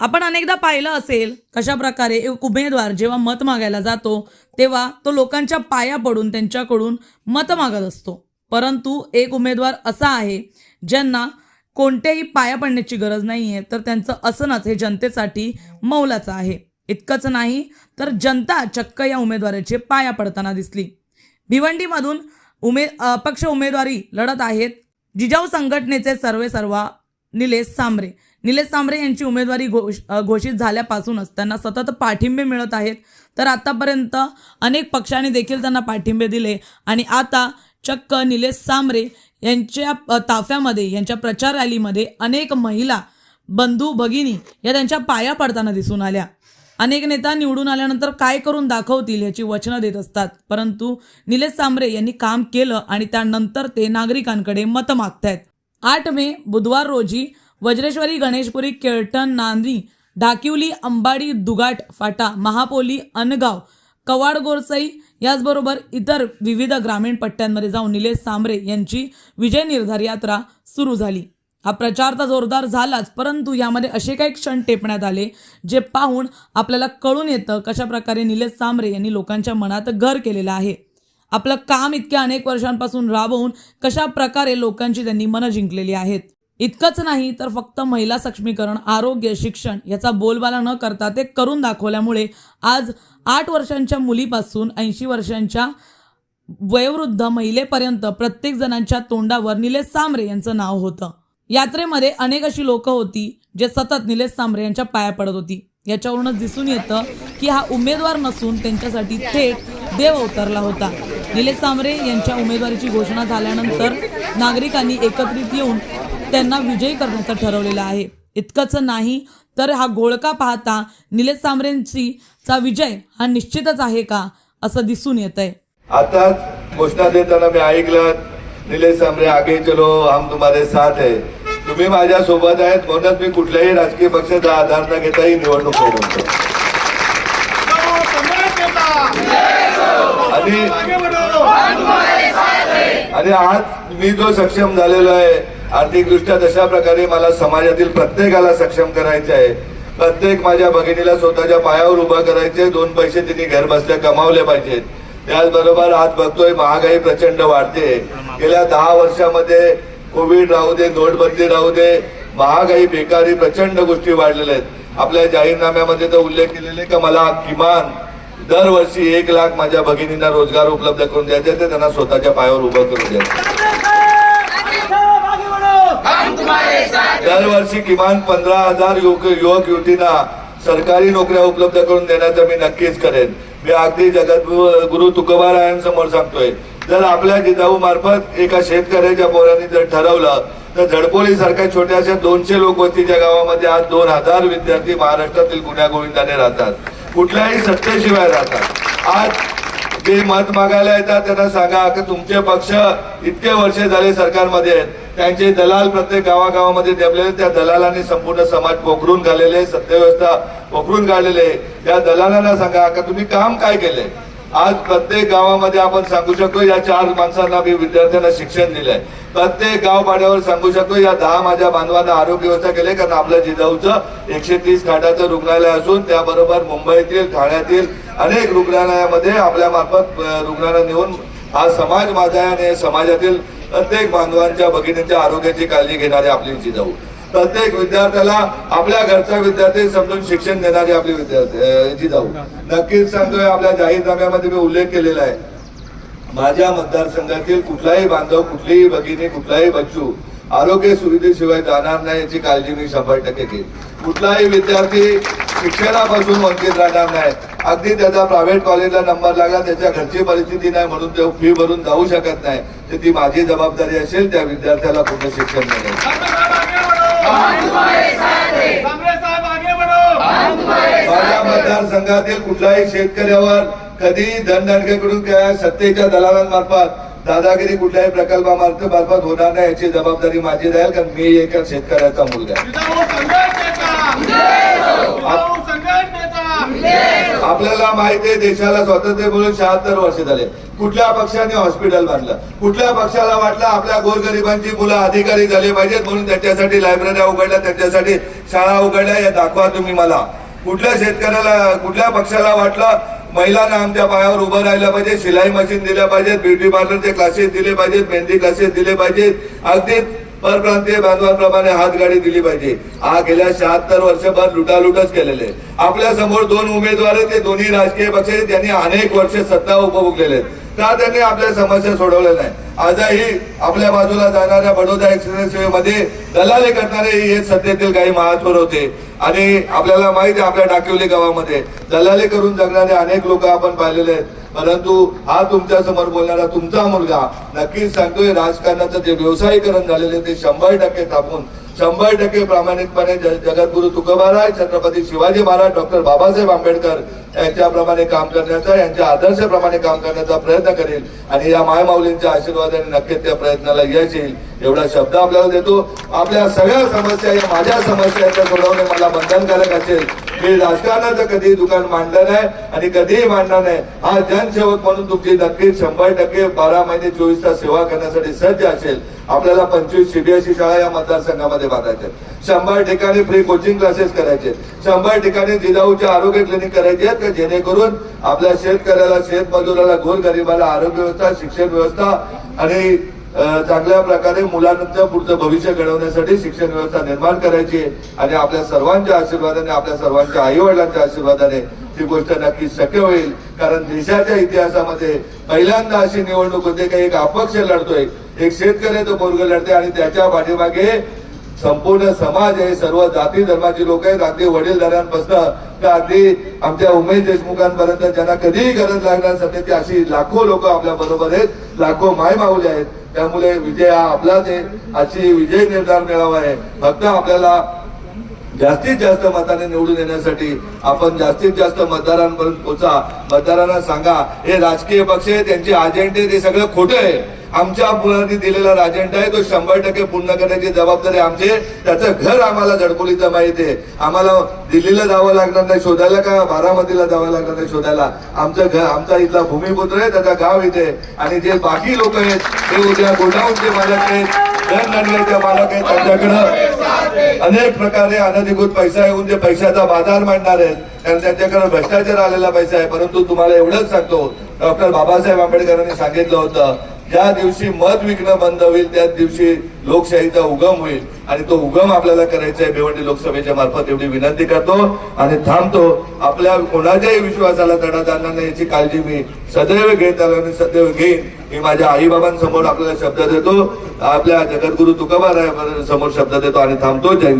आपण अनेकदा पाहिलं असेल कशा प्रकारे एक उमेदवार जेव्हा मत मागायला जातो तेव्हा तो लोकांच्या पाया पडून त्यांच्याकडून मत मागत असतो. परंतु एक उमेदवार असा आहे ज्यांना कोणत्याही पाया पडण्याची गरज नाही आहे तर त्यांचं असणच हे जनतेसाठी मौलाचं आहे. इतकंच नाही तर जनता चक्क या उमेदवाराचे पाया पडताना दिसली. भिवंडीमधून उमे अपक्ष उमेदवारी लढत आहेत जिजाऊ संघटनेचे सर्वे सर्वा निलेश सांबरे निलेश सांबरे यांची उमेदवारी घोष घोषित झाल्यापासूनच त्यांना सतत पाठिंबे मिळत आहेत. तर आतापर्यंत अनेक पक्षांनी देखील त्यांना पाठिंबे दिले. आणि आता चक्क निलेश सांबरे यांच्या ताफ्यामध्ये यांच्या प्रचार रॅलीमध्ये अनेक महिला बंधू भगिनी या त्यांच्या पाया पडताना दिसून आल्या. अनेक नेता निवडून आल्यानंतर काय करून दाखवतील याची वचनं देत असतात. परंतु निलेश सांबरे यांनी काम केलं आणि त्यानंतर ते नागरिकांकडे मतं मागतायत. आठ मे बुधवार रोजी वज्रेश्वरी गणेशपुरी केळटण नांदी ढाकिवली अंबाडी दुगाट फाटा महापोली अनगाव कवाड गोरसई याचबरोबर इतर विविध ग्रामीण पट्ट्यांमध्ये जाऊन निलेश सांबरे यांची विजय निर्धार यात्रा सुरू झाली. हा प्रचार तर जोरदार झालाच परंतु यामध्ये असे काही क्षण टेपण्यात आले जे पाहून आपल्याला कळून येतं कशा प्रकारे निलेश सांबरे यांनी लोकांच्या मनात घर केलेलं आहे. आपलं काम इतक्या अनेक वर्षांपासून राबवून कशा प्रकारे लोकांची त्यांनी मनं जिंकलेली आहेत. इतकंच नाही तर फक्त महिला सक्षमीकरण आरोग्य शिक्षण याचा बोलबाला न करता ते करून दाखवल्यामुळे आज आठ वर्षांच्या मुलीपासून ऐंशी वर्षांच्या वयोवृद्ध महिलेपर्यंत प्रत्येक जणांच्या तोंडावर निलेश सांबरे यांचं नाव होतं. यात्रेमध्ये अनेक अशी लोक होती जे सतत निलेश सांबरे यांच्या पाया पडत होती. याच्यावरूनच दिसून येतं की हा उमेदवार नसून त्यांच्यासाठी थेट देव अवतरला होता. निलेश सांबरे यांच्या उमेदवारीची घोषणा झाल्यानंतर नागरिकांनी एकत्रित येऊन त्यांना विजयी करण्याचं ठरवलेलं आहे. इतकंच नाही तर हा घोळका पाहता निलेश सांबरेंची चा विजय हा निश्चितच आहे का असं दिसून येत आहे आता घोषणा देताना मी ऐकलं निलेश सांबरे आगे चलो हम तुम्हारे साथ है. तुम्ही माझ्या सोबत आहेत म्हणूनच मी कुठल्याही राजकीय पक्षाचा आधार न घेता ही निवडणूक लढवतो आणि आणि आज मी जो सक्षम झालेलो आहे आर्थिकदृष्ट्या तशा प्रकारे मला समाजातील प्रत्येकाला सक्षम करायचे आहे. प्रत्येक माझ्या भगिनीला स्वतःच्या पायावर उभा करायचे दोन पैसे तिने घर बसल्या कमावले पाहिजेत. त्याचबरोबर आज बघतोय महागाई प्रचंड वाढते. गेल्या दहा वर्षामध्ये कोविड राहू दे नोटबंदी राहू दे महागाई बेकारी प्रचंड गोष्टी वाढलेल्या आहेत. आपल्या जाहीरनाम्यामध्ये तर उल्लेख केलेले का मला किमान दरवर्षी एक लाख माझ्या भगिनींना रोजगार उपलब्ध करून द्यायचे ते त्यांना स्वतःच्या पायावर उभं करून द्यायचं दरवर्षी किमान पंधरा हजार युवक युवक युवतींना सरकारी नोकऱ्या उपलब्ध करून देण्याचं मी नक्कीच करेन. मी अगदी जगद्गुरु गुरु तुकोबारायांसमोर सांगतोय. जर आपल्या जिजाऊ मार्फत एका शेतकऱ्याच्या पोरांनी जर ठरवलं तर झडपोली सारख्या छोट्याशा दोनशे लोकवस्तीच्या गावामध्ये आज दोन हजार विद्यार्थी महाराष्ट्रातील गुन्ह्यागोविंदाने राहतात. कुठल्याही सत्तेशिवाय राहतात. आज जे मत मागायला येतात त्यांना सांगा की तुमचे पक्ष इतके वर्ष झाले सरकारमध्ये आहेत. त्यांचे दलाल प्रत्येक गावागावामध्ये नेमलेले त्या दलालांनी संपूर्ण समाज पोखरून घालेले सत्यव्यवस्था पोखरून काढलेले त्या दलालांना सांगा का तुम्ही काम काय केले? आज प्रत्येक गावामध्ये आपण सांगू शकतो या चार माणसांना मी विद्यार्थ्यांना शिक्षण दिलंय. प्रत्येक गाव पाड्यावर सांगू शकतो या दहा माझ्या बांधवांना आरोग्य व्यवस्था केली कारण आपलं जिजाऊचं एकशे तीस खाटाचं रुग्णालय असून त्याबरोबर मुंबईतील ठाण्यातील अनेक रुग्णालयामध्ये आपल्या मार्फत अं, नेऊन हा समाज माझा आहे आणि समाजातील प्रत्येक बांधवांच्या भगिनींच्या आरोग्याची काळजी घेणारे आपली जिजाऊ प्रत्येक विद्यार्थ्याला आपल्या घरचा विद्यार्थी समजून शिक्षण देणारी आपली विद्यार्थी जिजाऊ नक्कीच सांगतोय आपल्या जाहीरनाम्यामध्ये मी उल्लेख केलेला आहे. माझ्या मतदारसंघातील कुठलाही बांधव कुठलीही भगिनी कुठलाही बच्चू आरोग्य सुविधेशिवाय जाणार नाही याची काळजी मी शंभर टक्के घेईन. कुठलाही विद्यार्थी शिक्षणापासून वंचित राहणार नाही. अगदी त्याचा प्रायव्हेट कॉलेजला नंबर लागला त्याच्या घरची परिस्थिती नाही म्हणून तो फी भरून जाऊ शकत नाही. तर ती माझी जबाबदारी असेल त्या विद्यार्थ्याला पूर्ण शिक्षण मिळेल. कांग्रेस साहेब आगे बढ़ो माझ्या मतदारसंघातील कुठल्याही शेतकऱ्यावर कधी धनधारकेकडून काय सत्तेच्या दलालांमार्फत दादागिरी कुठल्याही प्रकल्पामार्फत मार्फत होणार नाही याची जबाबदारी माझी राहील कारण मी एका शेतकऱ्याचा मुलगा आहे. आपल्याला माहिती आहे देशाला स्वातंत्र्य मिळून शहात्तर वर्ष झाले. कुठल्या पक्षाने हॉस्पिटल बांधलं? कुठल्या पक्षाला वाटलं आपल्या गोरगरिबांची मुलं अधिकारी झाले पाहिजेत म्हणून त्यांच्यासाठी लायब्रऱ्या उघडल्या त्यांच्यासाठी शाळा उघडल्या? या दाखवा तुम्ही मला. कुठल्या शेतकऱ्याला कुठल्या पक्षाला वाटलं? महिलांना आमच्या पायावर उभं राहिलं पाहिजे शिलाई मशीन दिल्या पाहिजेत ब्युटी पार्लरचे क्लासेस दिले पाहिजेत मेहंदी क्लासेस दिले पाहिजेत. अगदी परप्रांतीय बांधवांप्रमाणे हातगाडी दिली पाहिजे. हा गेल्या शहात्तर वर्षभर लुटालुटच केलेले. आपल्यासमोर दोन उमेदवार आहेत ते दोन्ही राजकीय पक्ष आहेत त्यांनी अनेक वर्ष सत्ता उपभोगलेले आहेत. का त्यांनी आपल्या समस्या सोडवल्या नाही? आजही आपल्या बाजूला जाणाऱ्या बडोदा एक्सप्रेस वे मध्ये दलाली करणारे हे सत्तेतील काही महात्वर होते. आणि आपल्याला माहिती आहे आपल्या डाकिवली गावामध्ये. दलाली करून जगणारे अनेक लोक आपण पाहिलेले आहेत. परंतु हा तुमच्यासमोर बोलणारा तुमचा मुलगा नक्कीच सांगतोय राजकारणाचं जे व्यवसायीकरण झालेले ते शंभर टक्के थांबून शंभर टक्के प्रामाणिकपणे जगद्गुरु तुकोबाराय छत्रपती शिवाजी महाराज डॉक्टर बाबासाहेब आंबेडकर यांच्याप्रमाणे काम करण्याचा यांच्या आदर्शाप्रमाणे काम करण्याचा प्रयत्न करेल आणि या मायमाऊलींच्या आशीर्वादाने नक्कीच त्या प्रयत्नाला यश येईल एवढा शब्द आपल्याला देतो. आपल्या सगळ्या समस्या या माझ्या समस्या यांच्या सोडवणे मला बंधनकारक असेल. मी राजकारणाचं कधीही दुकान मांडलं नाही आणि कधीही मांडणार नाही हा जनसेवक म्हणून तुमची नक्की शंभर टक्के बारा महिने चोवीस तास सेवा करण्यासाठी सज्ज असेल. आपल्याला पंचवीस सीबीएसई शाळा या मतदारसंघामध्ये बांधायच्या शंभर ठिकाणी फ्री कोचिंग क्लासेस करायचे शंभर ठिकाणी जिजाऊचे आरोग्य क्लिनिक करायचे आहेत का? जेणेकरून आपल्या शेतकऱ्याला शेतमजुराला गोरगरिबाला आरोग्य व्यवस्था शिक्षण व्यवस्था आणि चांगल्या प्रकारे मुलांचं पुढचं भविष्य घडवण्यासाठी शिक्षण व्यवस्था निर्माण करायची आहे. आणि आपल्या सर्वांच्या आशीर्वादाने आपल्या सर्वांच्या आई वडिलांच्या आशीर्वादाने ती गोष्ट नक्की शक्य होईल. कारण देशाच्या इतिहासामध्ये पहिल्यांदा अशी निवडणूक होते की एक अपक्ष लढतोय. एक शेतकरी तो बोरग लढते आणि त्याच्या पाठीमागे संपूर्ण समाज आहे सर्व जाती धर्माची लोक आहेत. अगदी वडीलधाऱ्यांपासून तर अगदी आमच्या उमेश देशमुखांपर्यंत ज्यांना कधीही गरज लागणार सध्याची अशी लाखो लोक आपल्या बरोबर आहेत. लाखो माय माऊले आहेत. त्यामुळे विजय हा आपलाच आहे. अशी विजय निर्धार मिळावा आहे. फक्त आपल्याला जास्तीत जास्त मताने निवडून येण्यासाठी आपण जास्तीत जास्त मतदारांपर्यंत पोहोचा मतदारांना सांगा हे राजकीय पक्ष आहे त्यांचे अजेंडे ते सगळं खोटं आहे. आमच्या मुलांनी दिलेला अजेंडा आहे तो शंभर टक्के पूर्ण करण्याची जबाबदारी आमची त्याचं घर आम्हाला झडकोलीचं माहिती आहे. आम्हाला दिल्लीला जावं लागणार नाही शोधायला का? बारामतीला जावं लागणार नाही शोधायला. आमचं घर आमचा इथला भूमिपुत्र आहे त्याचा गाव इथे आणि जे बाकी लोक आहेत ते उद्या गोडाऊनचे मालक आहेत. धनगणनेचे मालक आहेत त्यांच्याकडं. अनेक प्रकारे अनधिकृत पैसा येऊन जे पैशाचा बाजार मांडणार आहेत. कारण त्यांच्याकडे भ्रष्टाचार आलेला पैसा आहे. परंतु तुम्हाला एवढंच सांगतो. डॉक्टर बाबासाहेब आंबेडकरांनी सांगितलं होतं ज्या दिवशी मत विकणं बंद होईल त्याच दिवशी लोकशाहीचा उगम होईल. आणि तो उगम आपल्याला करायचा आहे भिवंडी लोकसभेच्या मार्फत एवढी विनंती करतो आणि थांबतो. आपल्या कोणाच्याही विश्वासाला तडा जाणार नाही याची काळजी मी सदैव घेत आलो आणि सदैव घेईन. मी माझ्या आईबाबांसमोर आपल्याला शब्द देतो. आपल्या जगद्गुरु तुकोबा समोर शब्द देतो आणि थांबतो. जय जय